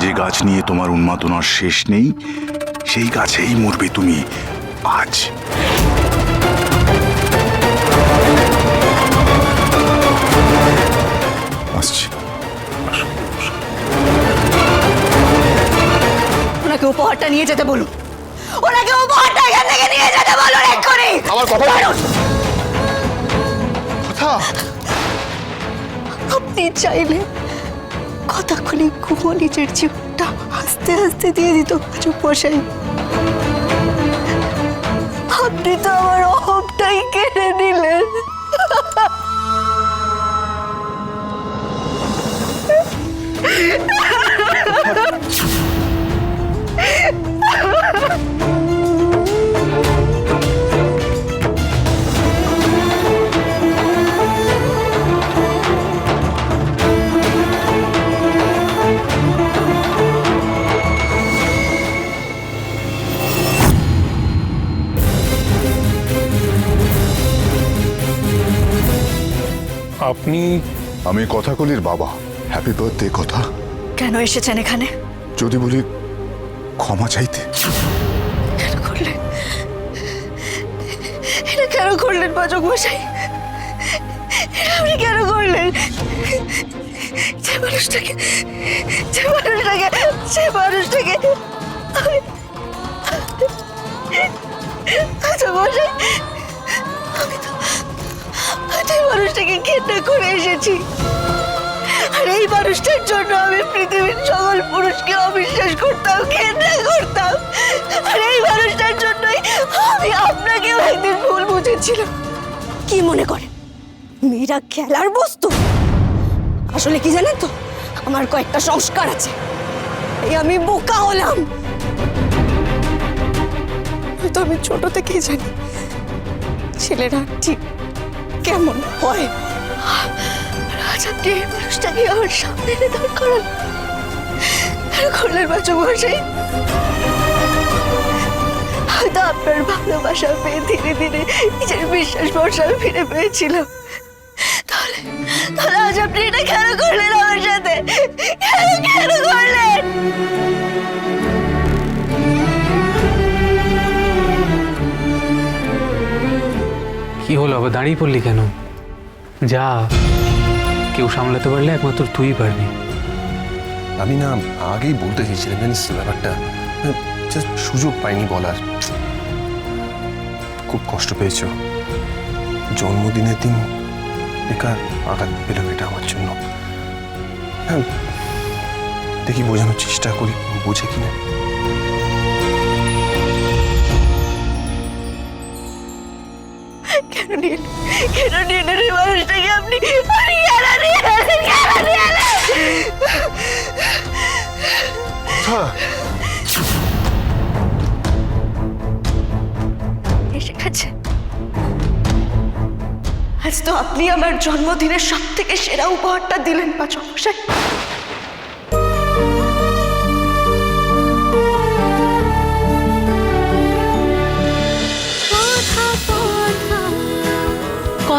যে গাছ নিয়ে তোমার উন্মাদনার শেষ নেই সেই গাছেই মরবে তুমি আজ। আসছি। ওনাকে উপহারটা নিয়ে যেতে বলুন। ওনাকে উপহারটা এখান থেকে নিয়ে যেতে বলুন এক্ষুনি। আমার কথা। কথা? আপনি চাইলে কতক্ষণই ঘুমো নিজের জীবনটা আস্তে আস্তে দিয়ে দিত চুপ বসাই আপনি তো আমার আপনি আমি কথাকলির বাবা। হ্যাপি বার্থডে কথা। কেন এসেছেন এখানে? যদি বলি ক্ষমা চাইতে। কেন করলেন? এটা কেন করলেন পাচক মশাই আপনি কেন করলেন? যে মানুষটাকে যে মানুষটাকে যে মানুষটাকে পাচক মশাই মানুষটাকে ঘেন্না করে এসেছি। আর এই মানুষটার জন্য আমি পৃথিবীর সকল পুরুষকে অবিশ্বাস করতাম ঘেন্না করতাম। আর এই মানুষটার জন্যই আমি আপনাকেও একদিন ভুল বুঝেছিলাম। কি মনে করেন মেয়েরা খেলার বস্তু। আসলে কি জানেন তো? আমার কয়েকটা সংস্কার আছে। এই আমি বোকা হলাম। হয়তো আমি ছোট থেকেই জানি ছেলেরা ঠিক কেমন হয়? মানুষটাকে আমার সামনে এনে দাঁড় হয়তো আপনার ভালোবাসা পেয়ে ধীরে ধীরে নিজের বিশ্বাস ভরসা ফিরে পেয়েছিলাম। তাহলে তাহলে আজ আপনি এটা কেন করলেন আমার সাথে? কেন কেন করলেন? কি হলো? আবার দাঁড়িয়ে পড়লি কেন? যা, কেউ সামলাতে পারলে একমাত্র তুই পারবি। আমি না আগেই বলতে চেয়েছিলাম, জানিস ব্যাপারটা? জাস্ট সুযোগ পাইনি বলার। খুব কষ্ট পেয়েছ। জন্মদিনের দিন বেকার আঘাত পেল এটা আমার জন্য। হ্যাঁ দেখি বোঝানোর চেষ্টা করি, বোঝে কিনা। কেন নিলেন? কেন নিলেন এই মানুষটাকে আপনি? নিলেন এসে গেছে। আজ তো আপনি আমার জন্মদিনের সব থেকে সেরা উপহারটা দিলেন পাচক মশাই।